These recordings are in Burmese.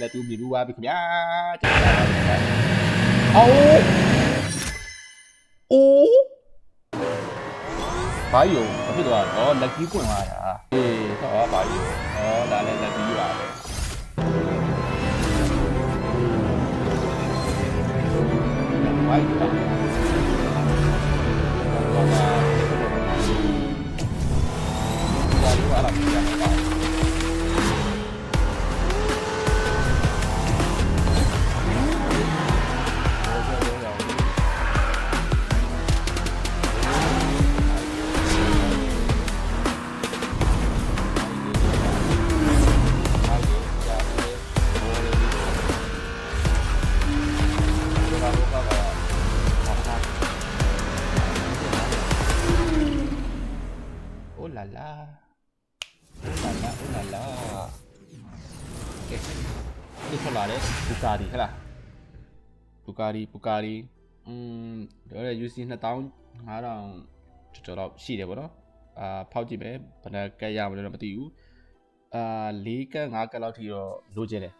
လက်တူမြည်ဘူးပါပြီခင်ဗျာကျေးဇူးပါပါအော်အိုးဘာယုံဘာဖြစ်သွားတော့လက်ကြီးကွင်သွားတာအေးဟောဘာ là. Oh là là, oh là là. Ok. ဒီထွက်လာတယ်ဘူကာဒီဟဲ့လားဘူကာဒီဘူကာဒီอืมဒါလည်း UC 2000 5000ကျော်ကျော်တော့ရှိတယ်ဗောနော်အာဖောက်ကြည့်မယ်ဘယ်နှကက်ရမလဲတော့မသိဘူးအာ၄ကက်၅ကက်လောက်ထိတော့လိုချင်တယ်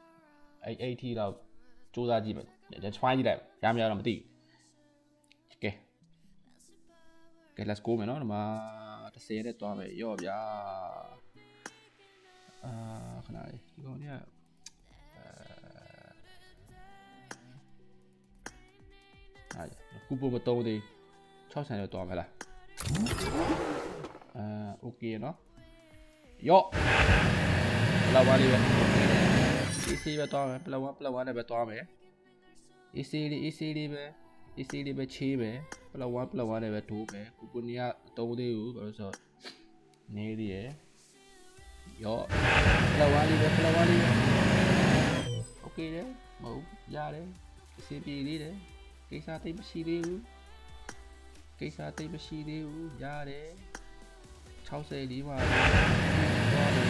အဲ့အဲ့ထိတော့စူးစမ်းကြည့်မယ်ဒါ try ကြည့်လိုက်ရမရတော့မသိဘူးကဲကဲ let's go မယ်နော်ဒီမှာ 30ရက်တွားမယ်ရော့ဗျာအာခဏလေးဒီကောင်เนี่ย အားကူပိုမတုံးသေး6ဆန်တော့တွားမလားအာโอเคเนาะယော့ပလာဝါလေးပဲ AC ပဲတွားမယ်ပလာဝါပလာဝါနဲ့ပဲတွားမယ် AC လေး AC လေးပဲ AC လေးပဲချေးပဲပလာဝါပလာဝါနဲ့ပဲထိုးမယ်ကူပိုနီကတုံးသေးဘူးဘာလို့ဆိုတော့နေသေးရယ်ယော့ပလာဝါလေးပဲပလာဝါလေးပဲโอเคတယ်မဟုတ်ရတယ်အစီပြေလေးတယ် ကိစ္စတိတ်မရှိသေးဘူးကိစ္စတိတ်မရှိသေးဘူးရတယ်60လေးပါသွားတယ်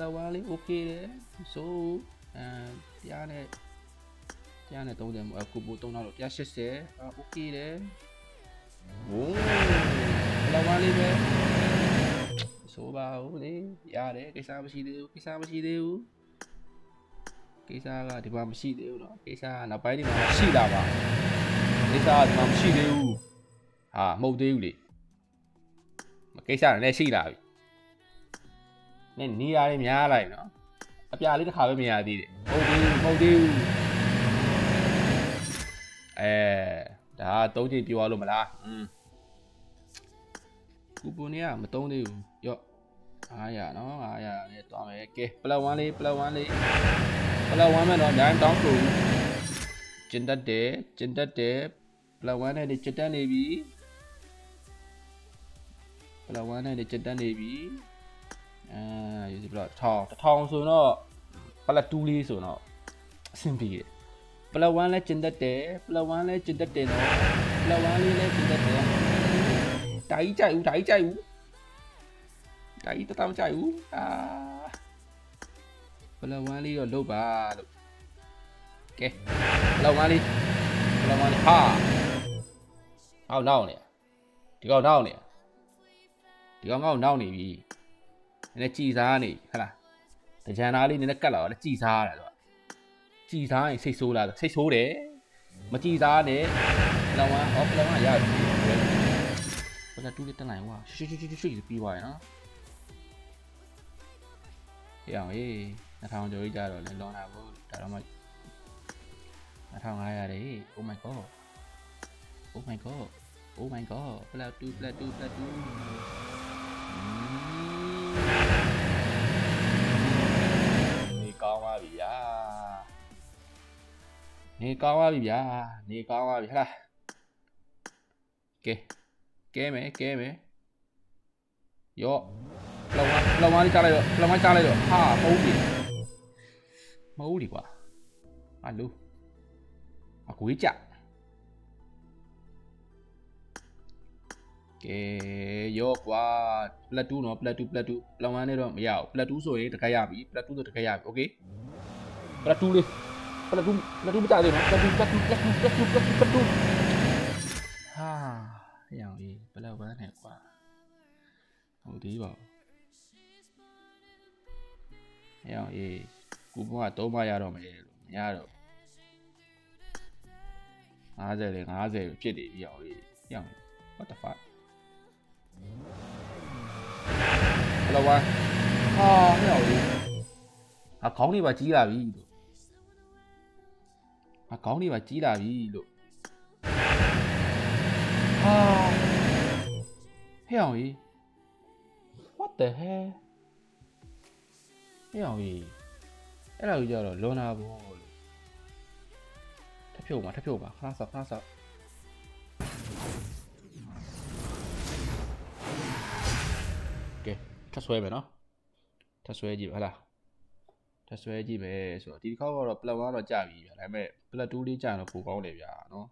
လဝါလေးโอเคတယ်ဆိုအဲတရားနဲ့ တရားနဲ့30အကူပို30တော့180အာโอเคတယ်ဝိုးလဝါလေးပဲဆိုပါဦးလေရတယ်ကိစ္စမရှိသေးဘူးကိစ္စမရှိသေးဘူး ကိစ္စကဒီမှာမရှိသေးဘူးเนาะကိစ္စကနောက်ပိုင်းဒီမှာရှိတာပါကိစ္စကဒီမှာမရှိသေးဘူးဟာမဟုတ်သေးဘူးလေမကိစ္စလည်းရှိလာပြီနည်းနေရာလေးများလိုက်เนาะအပြာလေးတစ်ခါပဲမရသေးတယ်မဟုတ်သေးဘူးမဟုတ်သေးဘူး အဲဒါသုံးချိန်ပြောရလို့မလားอืมကူပွန်เนี่ยမသုံးသေးဘူးရော့900เนาะ900နဲ့တွားမယ်ကဲ +1 လေး +1 လေး ပလဝမ်းမဲ့တော့အများကြီးတောင်းဆိုကျင်တတ်တယ်ကျင်တတ်တယ်ပလဝမ်းနဲ့ကျင်တတ်နေပြီပလဝမ်းနဲ့ကျင်တတ်နေပြီအာယူစီဘလော့ထောင်းထောင်းဆိုတော့ပလတူးလေးဆိုတော့အဆင်ပြေတယ် ပလဝမ်းလည်းကျင်တတ်တယ်ပလဝမ်းလည်းကျင်တတ်တယ်နော်ပလဝမ်းလေးလည်းကျင်တတ်တယ်တာကြီးကြိုက်ဦးတာကြီးကြိုက်ဦးတာကြီးတတောင်ကြိုက်ဦးအာပလဝမ်းလေးတော့လုတ်ပါလို့ကဲပလဝမ်းလေးပလဝမ်းလေးဟာဟောက်နောက်နေဒီကောင်နောက်နေဒီကောင်ကောက်နောက်နေပြီနည်းနည်းကြည်စားနေဟဟလားတကြံသားလေးနည်းနည်းကတ်လာတော့ကြည်စားရတယ်သူ ကကြည်စားရင်စိတ်ဆိုးလာစိတ်ဆိုးတယ်မကြည်စားနဲ့ပလဝမ်းဟောပလဝမ်းရပြီဘယ်တူလေးတက်နိုင်ဝါရှူရှူရှူရှူပြီးသွားရနော်ဟေးအောင်ဟေး2000ကျော်ကြီးကြတော့လဲလွန်တာဘူးဒါတော့မှ2500လေ oh my god oh my god oh my god plat 2 plat 2 plat 2 နေကောင်းပါပြီဗျာနေကောင်းပါပြီဟလားကဲကဲမယ်ကဲမယ်ယောလောင်းလောင်းလေးချလိုက်တော့လောင်းချလိုက်တော့ဟာမဟုတ်ပြီမဟုတ်ဒီကွာအလူအကွေးကြကဲရောကွာ plat 2နော် plat 2 plat 2 plat 1နဲ့တော့မရဘူး plat 2ဆိုရင်တခါရပြီ plat 2ဆိုတခါရပြီ okay plat 2လေး but i do nothing i do nothing 啊本来我也爱吃啊我第一把洋芋不卖多没有鸭肉俺这里俺这里绝的，杨的杨我的妈老板啊杨有啊考虑吧鸡了 ဟာခေါင်းတွေပါကြီးလာပြီလို့ဟာဟဲ့အောင်အေး what the hell ဟဲ့အောင်ကြီးအဲ့ဒါကြီးကြတော့လွန်တာဘောလို့ထပ်ဖြုတ်ပါထပ်ဖြုတ်ပါခဏဆောက်ခဏဆောက်ကဲထပ်ဆွဲမယ်နော်ထပ်ဆွဲကြည့်ပါဟလား ထပ်ဆွဲကြည့်မယ်ဆိုတော့ဒီတစ်ခေါက်ကတော့ plat 1တော့ကြာပြီဗျာဒါပေမဲ့ plat 2လေးကြာတော့ပိုကောင်းတယ်ဗျာနော်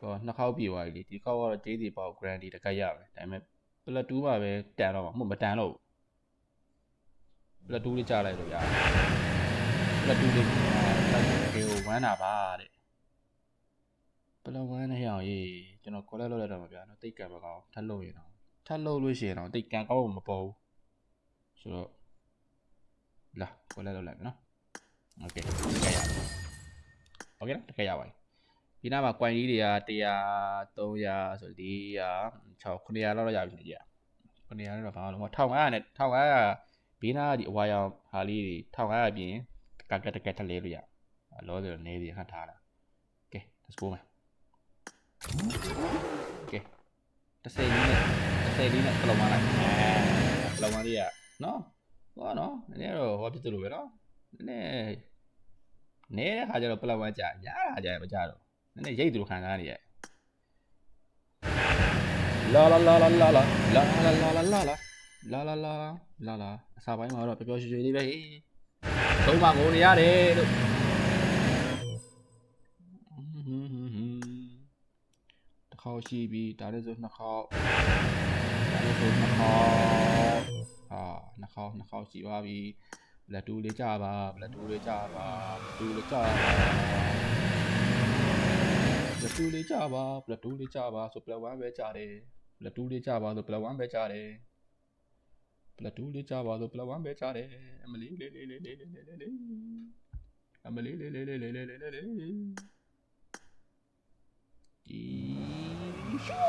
ဟောနှစ်ခေါက်ပြေသွားပြီလေဒီခေါက်ကတော့ JD ပေါက် grand တကက်ရမယ်ဒါပေမဲ့ plat 2ပါပဲတန်တော့မှာမဟုတ်မတန်တော့ဘူးပလက်တူးလေးကြားလိုက်တော့ဗျာပလက်တူးလေးကကေကိုဝမ်းတာပါတဲ့ပလက်ဝမ်းနဲ့ဟအောင်ရေးကျွန်တော် collect လုပ်လိုက်တော့မှာဗျာနော်တိတ်ကံမကောင်းထပ်လုပ်ရင်တော့ထပ်လုပ်လို့ရှိရင်တော့တိတ်ကံကောင်းမှမပေါ်ဘူးဆိုတော့ လာ collect လုပ်လိုက်မယ်နော်โอเคတကယ်ရပါโอเคတကယ်ရပါပြီဒီနားမှာ coin လေးတွေက100 300ဆိုဒီ6 900လောက်တော့ရပြီနေကြ900တော့ဘာလို့မ1500နဲ့1500 ဘေးနားကဒီအဝါရောင်ဟာလေးတွေ1500ပြင်ကကတကက်ထလဲလို့ရလောတယ်နေဒီဟတ်ထားတာကဲ let's go မယ်ကဲတစ်စိလေးနဲ့တစ်စိလေးနဲ့ပလုံမလိုက်အဲပလုံမလေးကနော် ဟောနော်နည်းနည်းတော့ဟောဖြစ်သလိုပဲနော်နည်းနည်းနေတဲ့ခါကျတော့ပလုံမကြာရတာကြာမကြတော့နည်းနည်းရိတ်သူလိုခံစားနေရဲ့လာလာလာလာလာလာလာလာလာလာလာလာလာလာလာလာအစာပိုင်းမှာတော့ပျော်ပျော်ရွှင်ရွှင်လေးပဲဟေးသုံးပါငိုနေရတယ်လို့တစ်ခေါက်ရှိပြီဒါလည်းဆိုနှစ်ခေါက်ဒါလည်းဆိုနှစ်ခေါက် အာနှစ်ခေါက်နှစ်ခေါက်ရှိပါပြီဘလက်တူလေးကြပါဘလက်တူလေးကြပါဘလက်တူလေးကြပါဘလက်တူလေးကြပါဘလက်တူလေးကြပါဆိုဘလက်1ပဲကြတယ်ဘလက်တူလေးကြပါဆိုဘလက်1ပဲကြတယ်ဘလက်တူလေးကြပါဆိုဘလက်1ပဲကြတယ်အမလီလေးလေးလေးလေးလေးလေးလေးအမလီလေးလေးလေးလေးလေးလေးလေးဒီရှူ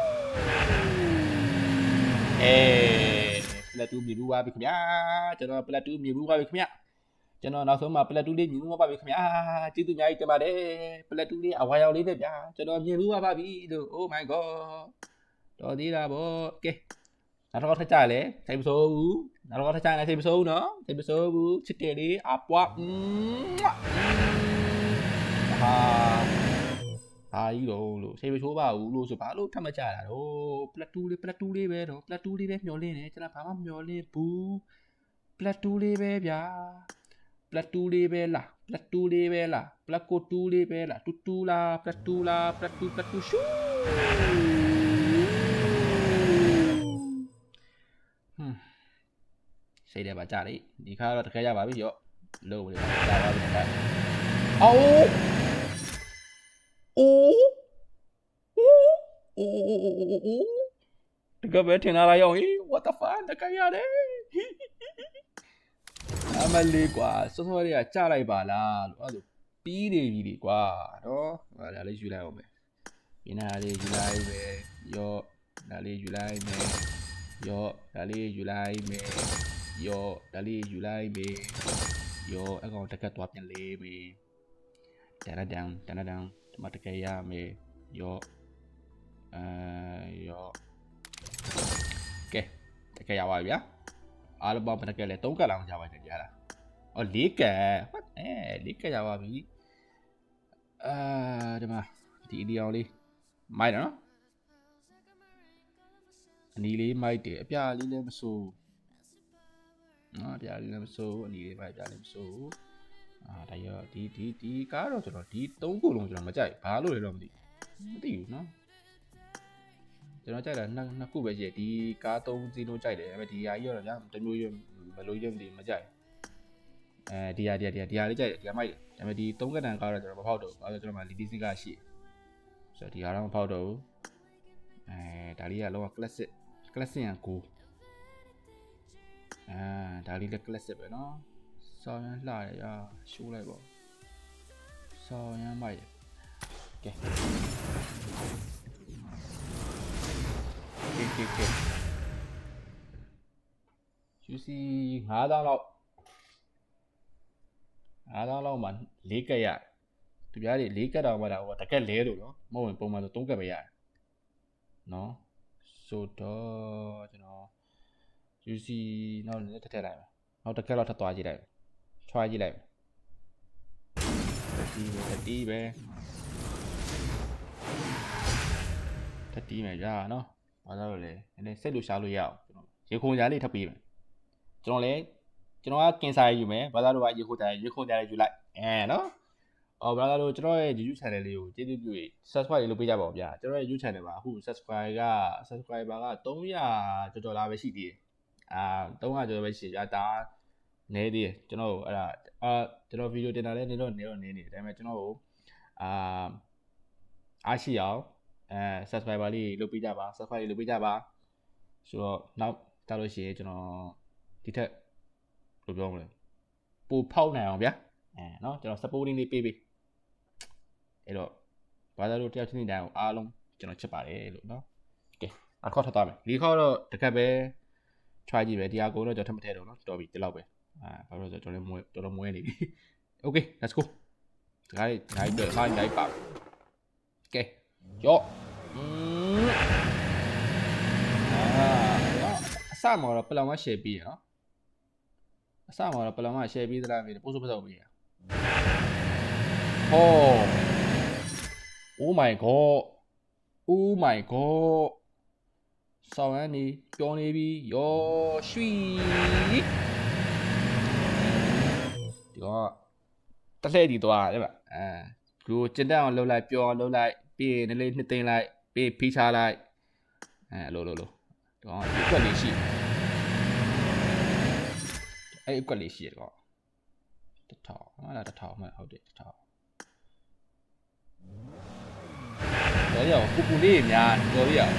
အေး ပလက်2မြေဘူးပါပြီခင်ဗျာကျွန်တော်ပလက်2မြေဘူးပါပြီခင်ဗျာကျွန်တော်နောက်ဆုံးမှာပလက်2လေးမြေဘူးပါပြီခင်ဗျာကျေးဇူးအများကြီးတင်ပါတယ်ပလက်2လေးအဝါရောင်လေးနဲ့ဗျာကျွန်တော်မြေဘူးပါပြီလို့ oh my god တော်သေးတာဗောကဲနောက်တော့ထပ်ကြလဲစိတ်မဆိုးဘူးနောက်တော့ထပ်ကြလဲစိတ်မဆိုးဘူးနော်စိတ်မဆိုးဘူးချစ်တယ်လေးအပွားอืมဟာ ဟာကြီးတော့လို့စိတ်မဆိုးပါဘူးလို့ဆိုဘာလို့ထပ်မကြတာတော့ပလက်တူလေးပလက်တူလေးပဲတော့ပလက်တူလေးပဲမျောလင်းနေကျွန်တော်ဘာမှမျောလင်းဘူးပလက်တူလေးပဲဗျာပလက်တူလေးပဲလားပလက်တူလေးပဲလားပလက်ကိုတူလေးပဲလားတူတူလားပလက်တူလားပလက်တူပလက်တူရှူဟွန်းစိတ်ထဲပါကြတယ်ဒီခါတော့တကယ်ရပါပြီရော့လို့လေကြာပါပြီအဲ့ အော်အိုးအိုးအိုးအိုးအိုးအိုးတကယ်ပဲထင်လာလာရောဟေး what the fuck တကယ်ရတယ်အမလေးကွာစောစောလေးကကြလိုက်ပါလားလို့အဲ့လိုပြီးနေပြီလေကွာနော်ဟာဒါလေးယူလိုက်အောင်ပဲဒီနာလေးယူလိုက်ပဲရော့ဒါလေးယူလိုက်မယ်ရော့ဒါလေးယူလိုက်မယ်ရော့ဒါလေးယူလိုက်မယ်ရော့အကောင်တက်ကတ်သွားပြန်လေးမယ်တရဒံတရဒံ ဒီမှာတကယ်ရမယ်ရော့အဲရော့ကဲတကယ်ရပါပြီဗျာအားလုံးပေါင်းဘယ်နှကက်လဲ3ကက်လောက်ကြာပါတယ်ကြာလားအော်4ကက် what အဲ4ကက်ရပါပြီအာဒီမှာဒီအဒီအောင်လေးမိုက်တယ်နော်အနီလေးမိုက်တယ်အပြာလေးလည်းမစိုးနော်ပြားလေးလည်းမစိုးအနီလေးပါပြားလေးမစိုး အာဒါရောဒီဒီဒီကားတော့ကျွန်တော်ဒီ၃ခုလုံးကျွန်တော်မကြိုက်ဘာလို့လဲတော့မသိမသိဘူးနော်ကျွန်တော်ကြိုက်တာနှစ်နှစ်ခုပဲရှိတယ်ဒီကား၃စီးလုံးကြိုက်တယ်ဒါပေမဲ့ဒီဟာကြီးတော့ဗျာတမျိုးရွမလို့ရွမသိမကြိုက်အဲဒီဟာဒီဟာဒီဟာဒီဟာလေးကြိုက်တယ်ဒီဟာမိုက်တယ်ဒါပေမဲ့ဒီ၃ကတန်ကားတော့ကျွန်တော်မဖောက်တော့ဘူးအဲဒါကျွန်တော်မှလီတီစင်ကရှိဆိုတော့ဒီဟာတော့မဖောက်တော့ဘူးအဲဒါလေးကလောက classic classic ရန်ကိုအဲ အာဒါလေးလည်း classic ပဲเนาะ ဆောင်းရမ်းလှရရရှိုးလိုက်ပေါ့ဆောင်းရမ်းမိုက်ရကဲကဲကဲကဲ UC 9000လောက်9000လောက်မှ၄ကက်ရသူပြားတွေ၄ကက်တောင်မှဒါဟိုတကက်လဲလို့နော်မဟုတ်ရင်ပုံမှန်ဆို3ကက်ပဲရတယ်နော်ဆိုတော့ကျွန်တော် UC နောက်လည်းထပ်ထည့်လိုက်မယ်နောက်တစ်ကက်လောက်ထပ်သွားကြည့်လိုက်မယ် try ကြည့်လိုက်မယ်တတိပဲတတိပဲတတိမယ်ကြာနော်ဘာသာလို့လဲနည်းနည်းစိတ်လို့ရှားလို့ရအောင်ကျွန်တော်ရေခုံကြားလေးထပ်ပြီးမယ်ကျွန်တော်လည်းကျွန်တော်ကကင်စာယူမယ်ဘာသာတော့ကရေခိုးကြရေခိုးကြရယူလိုက်အဲနော်အော်ဘာသာတော့ကျွန်တော်ရဲ့ YouTube channel လေးကိုကျေးဇူးပြုပြီး subscribe လုပ်ပေးကြပါဦးဗျာကျွန်တော်ရဲ့ YouTube channel မှာအခု subscribe က subscriber က300ကျော်ကျော်လာပဲရှိသေးတယ်အာ300ကျော်ပဲရှိကြဒါ နေသေးတယ်ကျွန်တော်အဲ့ဒါအာကျွန်တော်ဗီဒီယိုတင်တာလည်းနေတော့နေတော့နေနေတယ်ဒါပေမဲ့ကျွန်တော်ကိုအာအားရှိအောင်အဲ subscriber လေးလုပ်ပေးကြပါ subscribe လုပ်ပေးကြပါဆိုတော့နောက်ကြလို့ရှိရင်ကျွန်တော် ဒီထက်ဘယ်လိုပြောမလဲပိုဖောက်နိုင်အောင်ဗျာအဲเนาะကျွန်တော် supporting လေးပေးပေးအဲ့တော့ဘာသာလို့တယောက်ချင်းတိုင်းအောင်အားလုံးကျွန်တော်ချစ်ပါတယ်လို့เนาะကဲအခုထပ်သွားမယ်ဒီခေါက်တော့တကက်ပဲ try ကြည့်ပဲဒီအကုန်တော့ကျွန်တော်ထပ်မထည့်တော့เนาะတော်ပြီဒီလောက်ပဲ အာဘာလို့လဲဆိုတော့ကျွန်တော်လည်းမွေးတော်တော်မွေးနေပြီ okay let's go ဒီကနေ့နိုင်တော့နိုင်နိုင်ပါကဲရော့อืมအာအစမှာတော့ပလောင်မ share ပြီးရနော်အစမှာတော့ပလမ share ပေးသလားမေးတယ်ပို့စုပတ်စုံပေးရဟော Oh my god Oh my god ဆောင်းရမ်းနေပြောနေပြီယောရွှီဒီ တော့တလှည့်ဒီသွားတယ်ဗျအဲသူကျင်တက်အောင်လှုပ်လိုက်ပြောအောင်လှုပ်လိုက်ပြီးရင်လည်းနှစ်သိမ့်လိုက်ပြီးဖိချလိုက်အဲလို့လို့လို့ဒီတော့ဒီကွက်လေးရှိအဲ့အကွက်လေးရှိရတော့တထောင်ဟာလားတထောင်မှဟုတ်တယ်တထောင်တော်ရအောင်ကူပူလေးတွေများတော်ရအောင်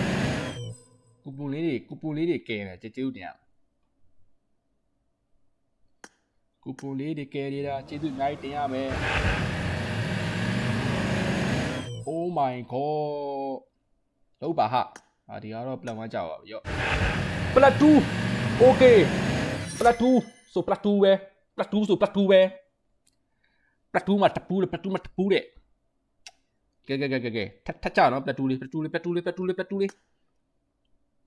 ကူပူလေးတွေကူပူလေးတွေကဲတယ်ကြည်ကျူးတင်ရ ကူပူလေးတွေကဲနေတာကျေးဇူးအများကြီးတင်ရမယ် Oh my god လောက်ပါဟာအာဒီကတော့ပလန်ဝါကြောက်ပါပြီရော့ပလတ်တူ okay ပလတ်တူဆိုပလတ်တူပဲပလတ်တူဆိုပလတ်တူပဲပလတ်တူမှာတပူးလေပလတ်တူမှာတပူးတဲ့ကဲကဲကဲကဲကဲထက်ထက်ကြနော်ပလတ်တူလေးပလတ်တူလေးပလတ်တူလေးပလတ်တူလေးပလတ်တူလေး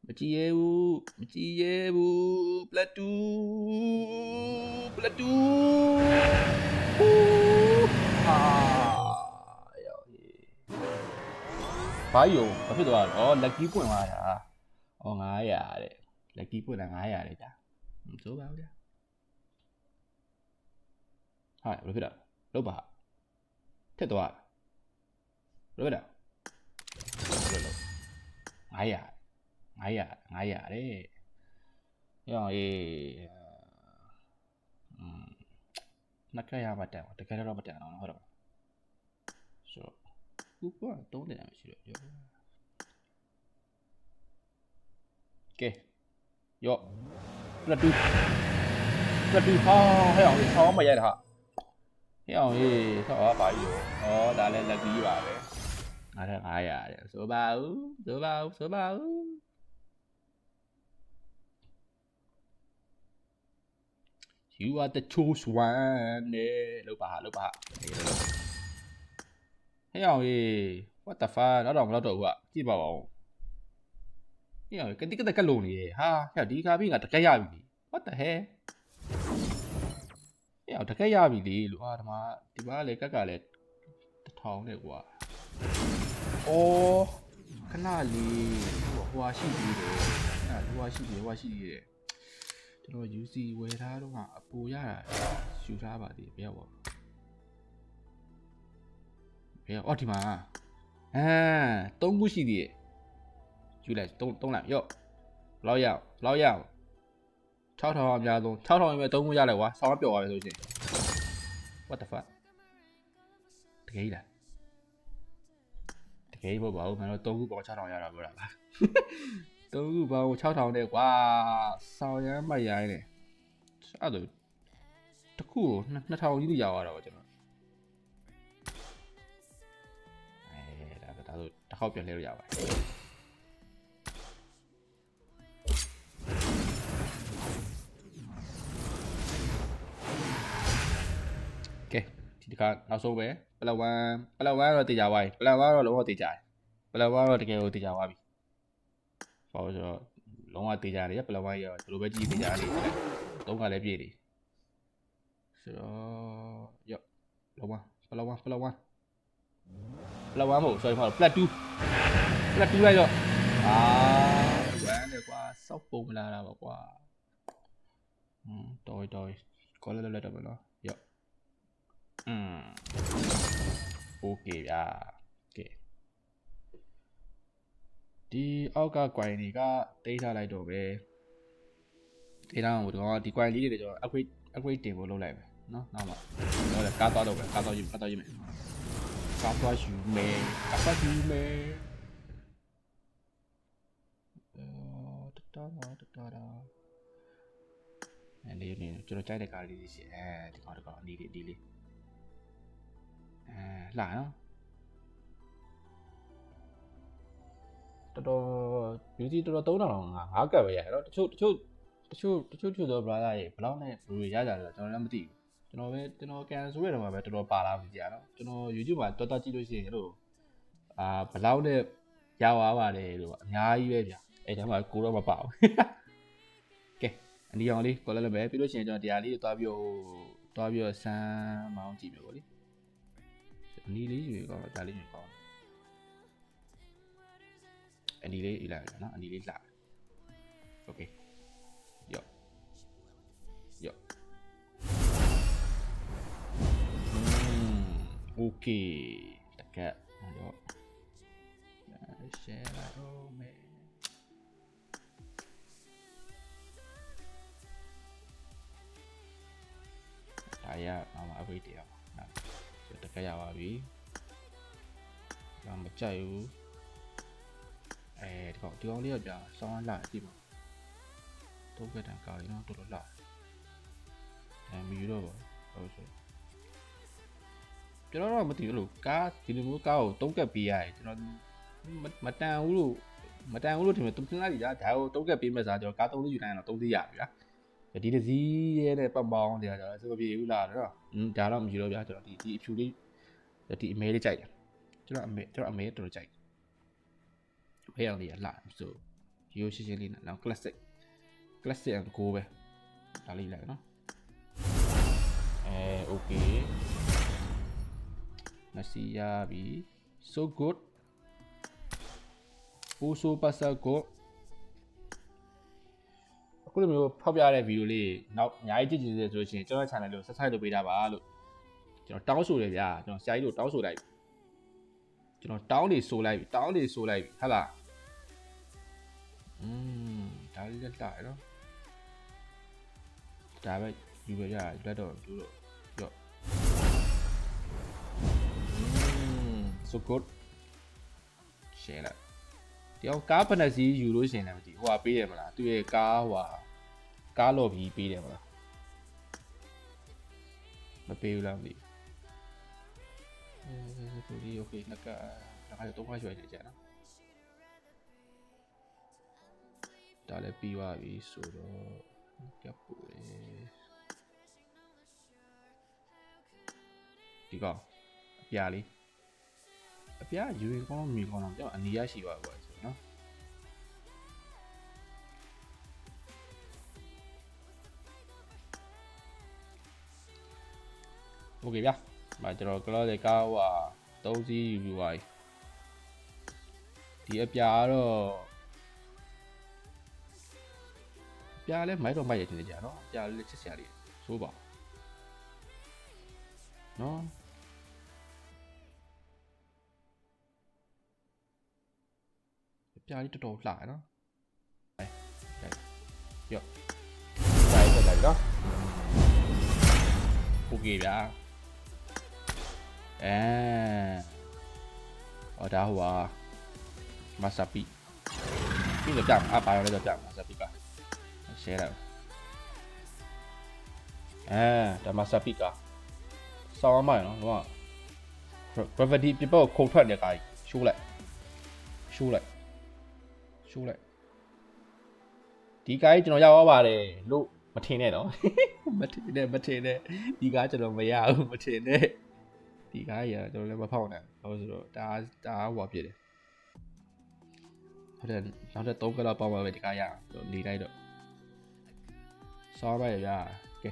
မကြည့်ရဘူးမကြည့်ရဘူးပလတ်တူပလတ်တူဟူးဟာယောဟေးဘာယုံဘာဖြစ်သွားတော့လက်ကီးပွင့်သွားတာဩ900တဲ့လက်ကီးပွင့်တာ900တဲ့ကြာမစိုးပါဘူးကြာဟာဘယ်လိုဖြစ်တာလောက်ပါထက်သွားဘယ်လိုဖြစ်တာဘယ်လိုလုပ်900 900 900တဲ့ရောင်းအေးอืมနှစ်ခါရပါတက်တကယ်တော့မတက်အောင်ဟုတ်တော့ဆိုတော့ခုကတော့တယ်မရှိတော့ရောကဲရောပလက်တူပလက်တူဟာဟဲ့အောင်ဆောင်းမရိုက်တာဟာဟေ့အောင်ဟေးဆောက်ပါပြီရောဩဒါလည်းလက်ကြီးပါပဲငါထက်900တဲ့ဆိုပါဦးဆိုပါဦးဆိုပါဦး You are the choose one နဲ့လောက်ပါလောက်ပါဟေ့အောင်ဟေး what the fuck တော့တော့မလောက်တော့ဘူးကကြည့်ပါပါဦးဟေ့အောင်ကတိကတကလုံနေရဟာဟဲ့ဒီခါပြီးငါတကက်ရပြီ what the hell ဟဲ့အောင်တကက်ရပြီလေလို့အာဒီမှာဒီမှာလေကက်ကလည်းတစ်ထောင်နဲ့ကွာအော်ခဏလေးဟိုဟာရှိသေးတယ်အဲ့ဟိုဟာရှိသေးဟိုဟာရှိသေးတယ် ကျွန်တော် UC ဝယ်ထားတော့ကအပူရတာယူထားပါသေးဘယ်ရောက်ပါဘယ်ရောက်အော်ဒီမှာအဲ၃ခုရှိသေးတယ်ယူလိုက်၃၃လိုက်ရော့ဘလောက်ရအောင်ဘလောက်ရအောင်6000အများဆုံး6000ရင်ပဲ3ခုရလိုက်ကွာဆောင်းပျော်သွားပြီဆိုရှင် what the fuck တကယ်လားတကယ်ပေါ့ဘာလို့မလို့3ခုပေါင်း6000ရတာပြောတာပါ 3ခုပေါင်း6000တဲ့ကွာဆောင်းရမ်းမရိုင်းနေအဲ့ဒါတစ်ခုကို2000ကြီးရသွားတော့ကျွန်တော်အဲဒါဒါဆိုတစ်ခေါက်ပြန်လဲလို့ရပါတယ်ကဲဒီတစ်ခါနောက်ဆုံးပဲပလဝန်ပလဝန်တော့တေချာသွားပြီပလဝန်တော့လုံးဝတေချာတယ်ပလဝန်တော့တကယ်ကိုတေချာသွားပြီ ဟောဆိုတော့လုံးဝတေချာတယ်ပလဝန်ရောဘယ်လိုပဲကြည့်တေချာနေတယ်သုံးကလည်းပြည့်တယ်ဆိုတော့ရော့လုံးဝပလဝန်ပလဝန်ပလဝန်မဟုတ် sorry မဟုတ် plat 2 plat 2လိုက်တော့အာဝမ်းတယ်ကွာစောက်ပုံမလာတာပါကွာอืมတော်တော်ကောလည်းလည်းတော့မလို့ရော့ อืมโอเคဗျာ ဒီအောက်ကကွိုင်တွေကတိတ်ထားလိုက်တော့ပဲတိတ်ထားအောင်တော့ဒီကွိုင်လေးတွေကျွန်တော် upgrade upgrade တင်ဖို့လုပ်လိုက်မယ်နော်နောက်မှာတော့လည်းကားသွားတော့ပဲကားသွားယူကားသွားယူမယ်ကားသွားယူမယ်ကားသွားယူမယ်အော်တတာတတာတာအဲ့ဒီနေကျွန်တော်ကြိုက်တဲ့ကားလေးရှိအဲဒီကောင်ဒီကောင်အနီးလေးဒီလေးအဲလှနော် တော်တော်ယူစီတော်တော်3000လောက်ငါငါကပ်ပဲရတော့တချို့တချို့တချို့တချို့တချို့သော brother ရေဘယ်လောက်နဲ့ဘလူတွေရကြတယ်ကျွန်တော်လည်းမသိဘူးကျွန်တော်ပဲကျွန်တော်ကန်ဆိုရတော့မှပဲတော်တော်ပါလာပြီကြာနော်ကျွန်တော် YouTube မှာတော်တော်ကြည့်လို့ရှိရင်လို့အာဘယ်လောက်နဲ့ရသွားပါတယ်လို့အများကြီးပဲဗျအဲ့ဒါမှကိုတော့မပါဘူးကဲအနီအောင်လေးကော်လည်းလည်းပဲပြီးလို့ရှိရင်ကျွန်တော်တရားလေးတွေတွားပြီးတွားပြီးဆန်းမောင်းကြည့်မယ်ပေါ့လေအနီလေးယူကောင်းဒါလေးယူကောင်း 安迪雷伊拉，那安迪雷拉，OK，哟哟，嗯，OK，大哥，哎呦，感谢欧美。ตายอ่ะมาอวีเดียวนะจะตะกายาวาบีลองมาใจอยู่ အဲဒီကောင်ဒီကောင်လေးကကြာဆောင်းလာကြည့်ပါ။တော့ကတန်ကာရီနော်တော်တော်လာ။အဲမယူတော့ပါဟုတ်ဆိုကျွန်တော်တော့မသိဘူးလို့ကားဒီလိုမျိုးကားကိုတုံးကက်ပေးရတယ်ကျွန်တော်မတန်ဘူးလို့မတန်ဘူးလို့ထင်တယ်သူစဉ်းစားကြည့်ကြဒါကိုတုံးကက်ပေးမဲ့စားကျွန်တော်ကားသုံးလေးယူတိုင်းတော့သုံးသေးရပြီဗျာဒီတစ်စီးရဲတဲ့ပတ်ပေါင်းတရားကြတော့စကပြေဘူးလားတော့อืมဒါတော့မယူတော့ဗျာကျွန်တော်ဒီဒီအဖြူလေးဒီအမဲလေးကြိုက်တယ်ကျွန်တော်အမဲကျွန်တော်အမဲတော်တော်ကြိုက် ဘယ်အောင်လေးလာဆိုရိုးရှင်းရှင်းလေးနဲ့နောက် classic classic and go ပဲဒါလေးလိုက်နော်အဲ okay နစီရပြီ so good ပူဆိုပါစကိုအခုလိုမျိုးဖောက်ပြတဲ့ဗီဒီယိုလေးနောက်အများကြီးကြည့်ကြည့်စေဆိုလို့ရှိရင်ကျွန်တော် channel လေးကို subscribe လုပ်ပေးတာပါလို့ကျွန်တော်တောင်းဆိုတယ်ဗျာကျွန်တော်ဆရာကြီးတို့တောင်းဆိုလိုက်ကျွန်တော်တောင်းနေဆိုလိုက်ပြီတောင်းနေဆိုလိုက်ပြီဟုတ်လား อืมဒါလေးလက်တိုက်နော်ဒါပဲယူပဲရလက်တော့သူတော့တော့ so good ရှင်းလားတယောက်ကားဖနက်စီယူလို့ရှင်းလားမသိဟိုဟာပေးတယ်မလားသူ့ရဲ့ကားဟိုဟာကားလော်ဘီပေးတယ်မလားမပေးဘူးလားမသိဘူးအဲဒါဒီ okay ငါကငါကတော့တော့ရွှေနေကြနော် ဒါလည်းပြီးသွားပြီဆိုတော့ကပ်ပူလေးဒီကောင်အပြားလေးအပြားယူရင်ကောင်းမြင်ကောင်းတော့ကြောက်အနီးရရှိပါဘူးဆိုနော်โอเคဗျာမကျွန်တော်ကလောတဲ့ကားဟို3စီးယူပြီးသွားပြီဒီအပြားကတော့ ပြားလဲမိုက်တော့မိုက်ရတင်ကြနော်ပြားလေးချစ်စရာလေးဆိုးပါနော်ပြားလေးတော်တော်လှရနော်အဲရော့ဒါရတဲ့နော်โอเคဗျာအဲဟောဒါဟိုဟာမာဆာပီပြီးတော့ကြာအပါရလဲတော့ကြာမာဆာပီပါ share လိုက်အဲဒါမှစပီကာစောင်းမိုင်းနော်တော့ gravity ပြပေါ့ခုန်ထွက်တဲ့ကားကြီးရှိုးလိုက်ရှိုးလိုက်ရှိုးလိုက်ဒီကားကြီးကျွန်တော်ရောက်သွားပါတယ်လို့မထင်နဲ့နော်မထင်နဲ့မထင်နဲ့ဒီကားကျွန်တော်မရဘူးမထင်နဲ့ဒီကားကြီးကကျွန်တော်လည်းမဖောက်နဲ့ဘာလို့ဆိုတော့ဒါဒါဟိုဖြစ်တယ်ဟုတ်တယ်နောက်တဲ့3ကလာပေါက်ပါပဲဒီကားရအောင်နေလိုက်တော့ စောင်းပါရဗျာကဲ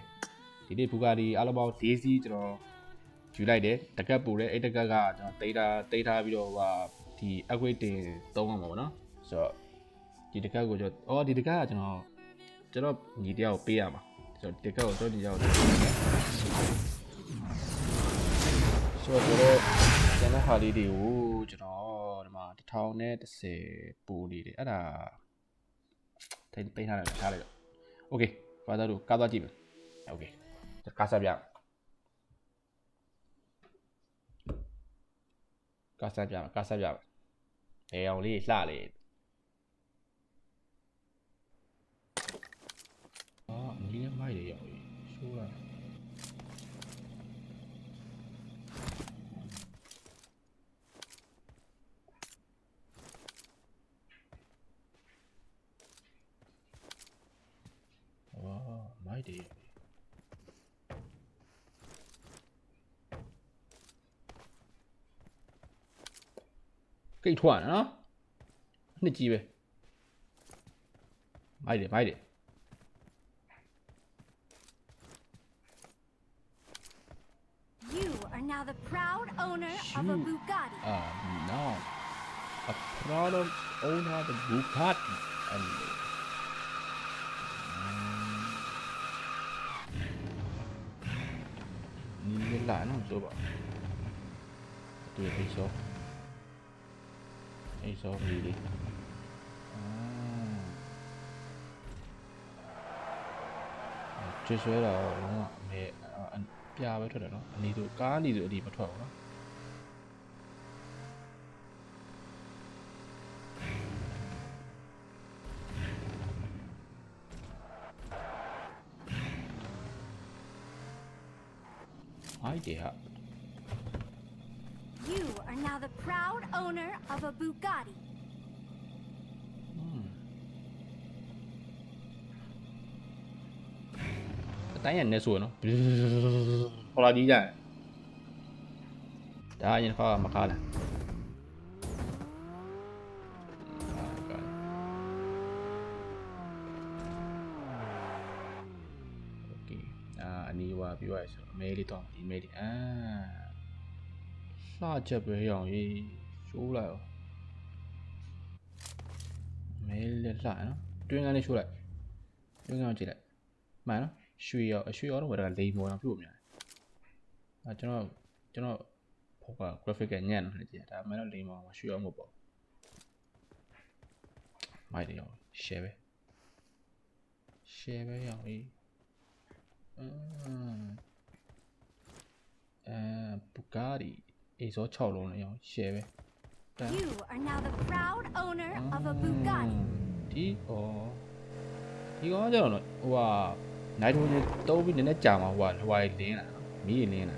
ဒီနေ့ဘူဂါဒီအားလုံးပေါင်း DC ကျွန်တော်ယူလိုက်တယ်တကက်ပူတဲ့အဲ့တကက်ကကျွန်တော်တိတ်တာတိတ်ထားပြီးတော့ဟိုဒီ upgrade တင်သုံးအောင်ပါဗောနော်ဆိုတော့ဒီတကက်ကိုကျွန်တော်အော်ဒီတကက်ကကျွန်တော်ကျွန်တော်ညီတယောက်ပေးရမှာဆိုတော့ဒီတကက်ကိုကျွန်တော်ညီတယောက်ပေးရမယ်ဆိုတော့ကျွန်တော်ကျန်တဲ့ဟာလေးတွေကိုကျွန်တော်ဒီမှာ1010ပူနေတယ်အဲ့ဒါထိပိတ်ထားတယ်ထားလိုက်တော့ okay ဘာသာတို့ကားသွားကြည့်မယ် okay ကားဆက်ပြကားဆက်ပြကားဆက်ပြဘယ်အောင်လေးလှလေအာအမီးနဲ့မိုက်ရရောက်ပြီရှိုးလာဝါ မိုက်တယ်ရောက်ပြီကိတ်ထွားနော်နှစ်ကြီး ပဲမိုက်တယ်မိုက်တယ် You are now the proud owner of a Shoot. Bugatti. uh, now a product owner the Bugatti and nhìn lên lại nó số bảo tôi cái số cái số gì đi à chơi กี้ค You are now the proud owner of a Bugatti. ตั้ยันในสวนเนาะพอเราดีใจได้ยันเข้อมาข่าแหละ à anh đi qua bị vậy sao mê đi toàn đi mê đi à sao chụp về dòng gì chú lại mê lên lại nó tuyên anh đi chú lại tuyên anh chỉ lại mà nó ရွှေရောအရွှေရောတော့ဝယ်တာလိမ်မော်အောင်ပြုတ်မြန်အဲကျွန်တော်ကျွန်တော်ဖောက်က graphic ကညံ့နေကြတယ်ဒါမှမဟုတ်လိမ်မော်ရွှေရောမဟုတ်ပေါ့မိုက်တယ်ရော share ပဲ share ပဲရောအေး အမ်အဲ Bugatti အေးစော6လုံးလည်းရော share ပဲ You are now the proud owner of a Bugatti. ဒီဩဒီကောင်ကကျတော့ဟိုဟာနိုင်ထိုးချင်းတုံးပြီးနည်းနည်းကြာမှာဟိုဟာဟိုဟာလင်းလာနော်မီးလင်းလာ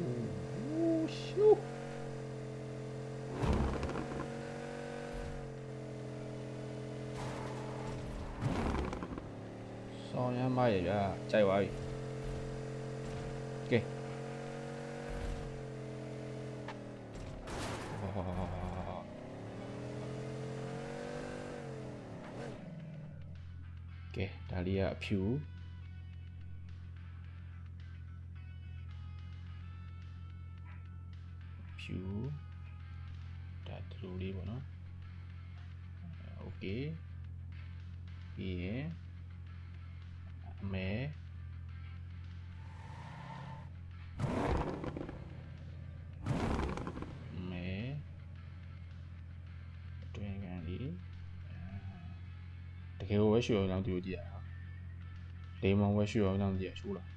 proud owner of a Bugatti. Bugatti. Ooh, ooh, shoot. ။ဆောင်း you ဒါဒီလိုလေးပေါ့နော် okay ပြီးရင်အမဲမဲအတွင်ကန်လေးတကယ်ကိုဝက်ရှူအောင်ကြောင့်ဒီလိုကြည့်ရတာလေမွန်ဝက်ရှူအောင်ကြောင့်ကြည့်ရရှူလား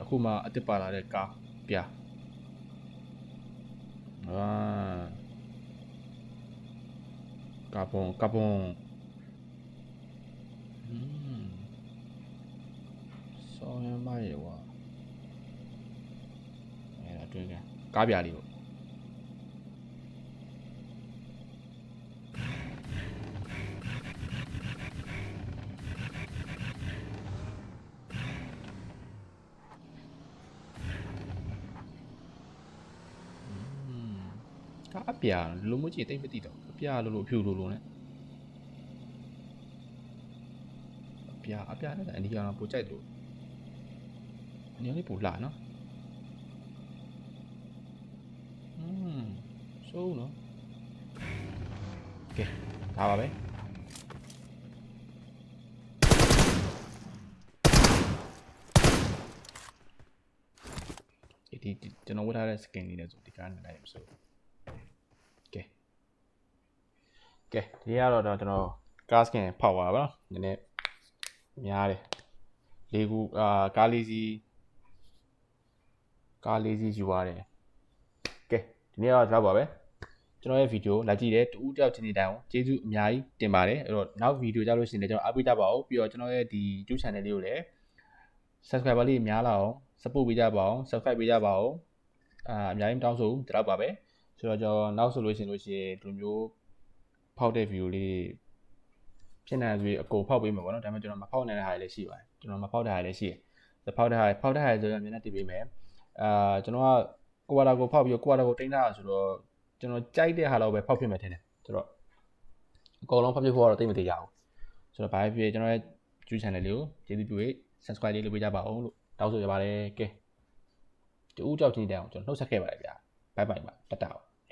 အခုမှအစ်စ်ပါလာတဲ့ကားပြအာကာဘွန်ကာဘွန်อืมဆောင်းရမ်းမရေကွာအဲ့ဒါတွေ့ကြကားပြလေးပေါ့ ဒါအပြာလုံးမကြည့်တိတ်မသိတော့အပြာလို့လို့ဖြူလို့လို့ ਨੇ အပြာအပြာနဲ့အနီကောင်ပိုကြိုက်လို့အနီလေးပိုလာနော်อืมဆိုးနော်ကဲဒါပါပဲဒီဒီဒီကျွန်တော်ဝတ်ထားတဲ့ skin လေးနဲ့ဆိုဒီကားနဲ့လိုက်ရ ကဲဒီကတော့တော့ကျွန်တော်ကား skin ဖောက်ပါပါနော်နည်းနည်းများတယ်လေးခုအာကားလေးစီးကားလေးစီးယူရတယ်ကဲဒီနေ့ကတော့တော့ပါပဲကျွန်တော်ရဲ့ဗီဒီယိုလာကြည့်တယ်တူဦးတယောက်ချင်းနေတိုင်အောင်ကျေးဇူးအများကြီးတင်ပါတယ်အဲ့တော့နောက်ဗီဒီယိုကြလို့ရှိရင်လည်းကျွန်တော်အားပေးကြပါဦးပြီးတော့ကျွန်တော်ရဲ့ဒီ YouTube channel လေးကိုလည်း subscriber လေးများလာအောင် support ပေးကြပါအောင် subscribe ပေးကြပါအောင်အာအများကြီးတောင်းဆိုဒီတော့ပါပဲဆိုတော့ကျွန်တော်နောက်ဆိုလို့ရှိရင်လို့ရှိရင်ဒီလိုမျိုး ဖောက်တဲ့ view လေးဖြစ်နေဆိုရင်အကုန်ဖောက်ပေးမှာပေါ့နော်ဒါပေမဲ့ကျွန်တော်မဖောက်နိုင်တဲ့ဟာတွေလည်းရှိပါတယ်ကျွန်တော်မဖောက်တဲ့ဟာတွေလည်းရှိတယ်ဆိုဖောက်တဲ့ဟာဖောက်တဲ့ဟာတွေဆိုတော့မျက်နှာတင်ပေးမယ်အာကျွန်တော်ကကိုဝါတာကိုဖောက်ပြီးတော့ကိုဝါတာကိုတင်ထားတာဆိုတော့ကျွန်တော်ကြိုက်တဲ့ဟာလောက်ပဲဖောက်ဖြစ်မယ်ထင်တယ်ဆိုတော့အကုန်လုံးဖောက်ဖြစ်ဖို့ကတော့တိတ်မသေးရဘူးဆိုတော့ဘာဖြစ်ဖြစ်ကျွန်တော်ရဲ့ YouTube channel လေးကိုကျေးဇူးပြုပြီး subscribe လေးလုပ်ပေးကြပါဦးလို့တောင်းဆိုရပါတယ်ကဲတူဦးကြောက်ချင်းတောင်ကျွန်တော်နှုတ်ဆက်ခဲ့ပါတယ်ဗျာဘိုင်ဘိုင်ပါတတ်တာ